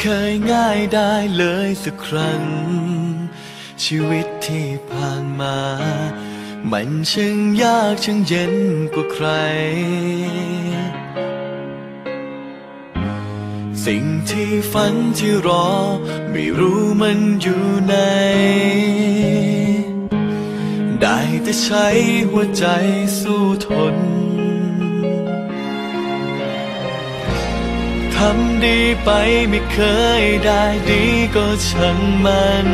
เคยง่ายได้เลยสักครั้ง ชีวิตที่ผ่านมา มันช่างยากช่างเย็นกว่าใคร สิ่งที่ฝันที่รอ ไม่รู้มันอยู่ไหนได้แต่ใช้หัวใจสู้ทน ทำดีไปไม่เคยได้ดีก็ช่างมัน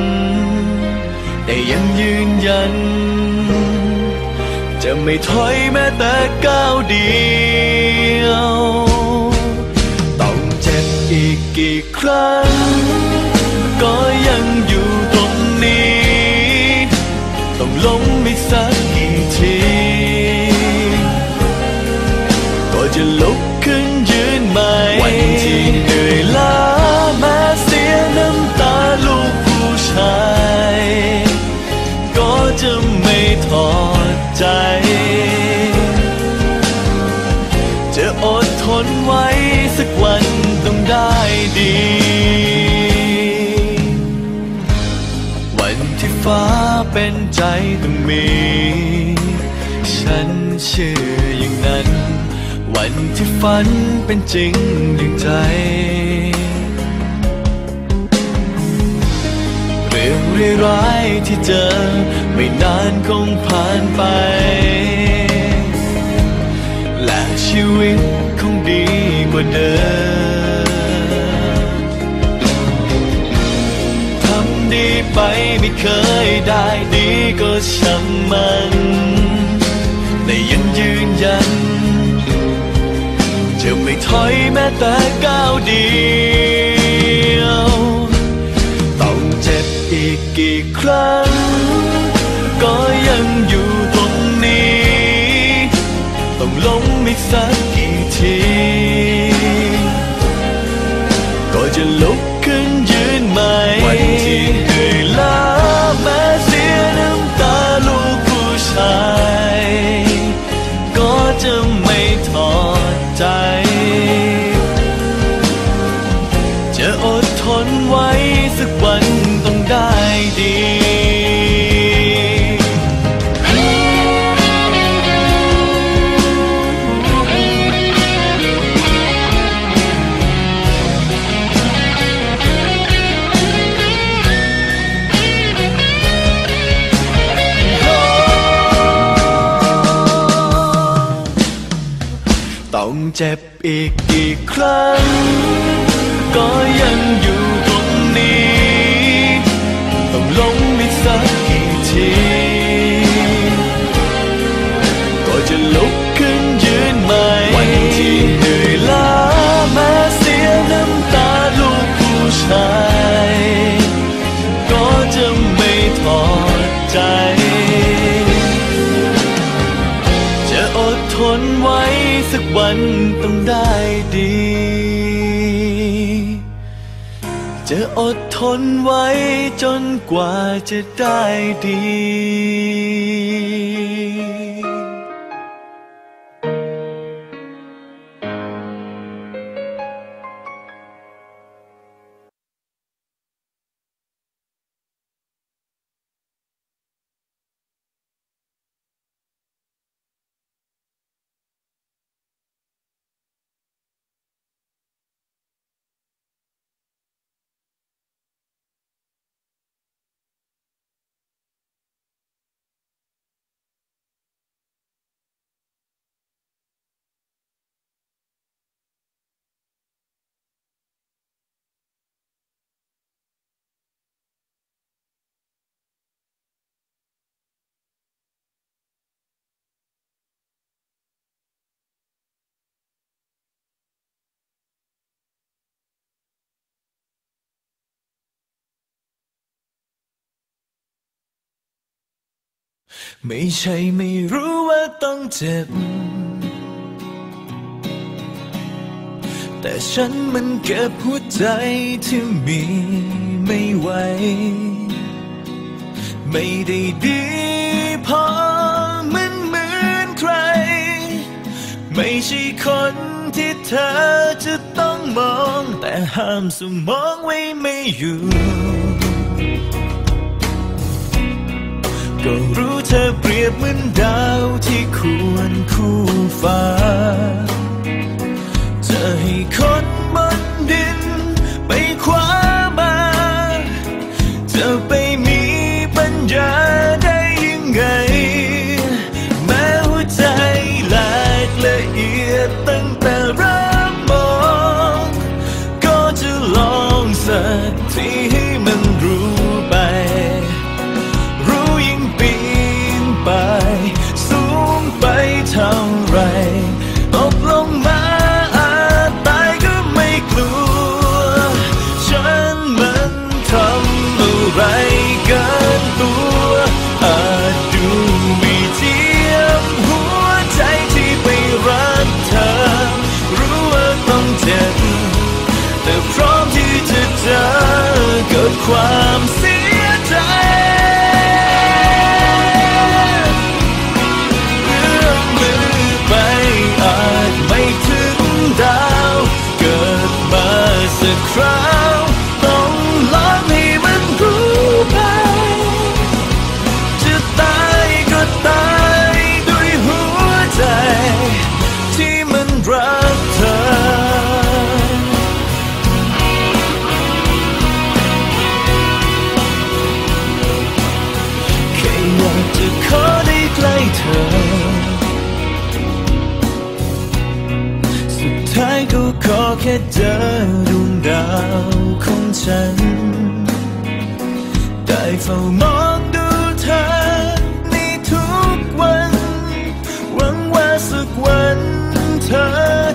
แต่ยังยืนยัน จะไม่ถอยแม้แต่ก้าวเดียว ต้องเจ็บอีกกี่ครั้ง ก็ยังอยู่ตรงนี้ ต้องล้มอีกสักกี่ที ก็จะลุก ทนไว้สักวันต้องได้ดี วันที่ฟ้าเป็นใจต้องมี ฉันเชื่ออย่างนั้น วันที่ฝันเป็นจริงดังใจ เรื่องร้ายๆที่เจอไม่นานคงผ่านไป และชีวิต ว่าเดิมทำดีไปไม่เคยได้ดีก็ช่างมันแต่ยังยืนยัน จะไม่ถอยแม้แต่ก้าวเดียว ต้องเจ็บอีกกี่ครั้ง ก็ยังอยู่ตรงนี้ ต้องล้มอีกสัก เจ็บอีกกี่ครั้ง ก็ยังอยู่ วันต้องได้ดี จะอดทนไว้จนกว่าจะได้ดี ไม่ใช่ไม่รู้ว่าต้องเจ็บ แต่ฉันมันเก็บหัวใจที่มีไม่ไหว ไม่ได้ดีพอเหมือนเหมือนใคร ไม่ใช่คนที่เธอจะต้องมอง แต่ห้ามสมองไว้ไม่อยู่ ก็รู้เธอเปรียบเหมือนดาวที่ควรคู่ฟ้าจะให้คน ความสิ้น เจอดวงดาวของฉัน ได้เฝ้ามองดูเธอในทุกวัน หวังว่าสักวันเธอ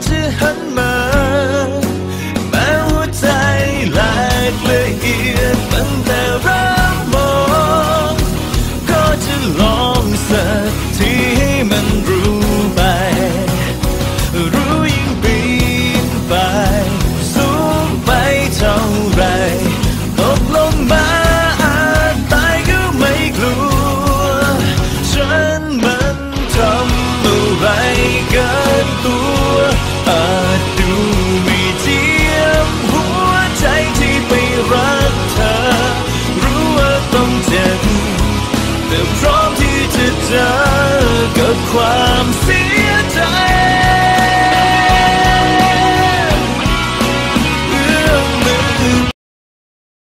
จะหันมา แม้หัวใจลายเลยอี ความสิ้น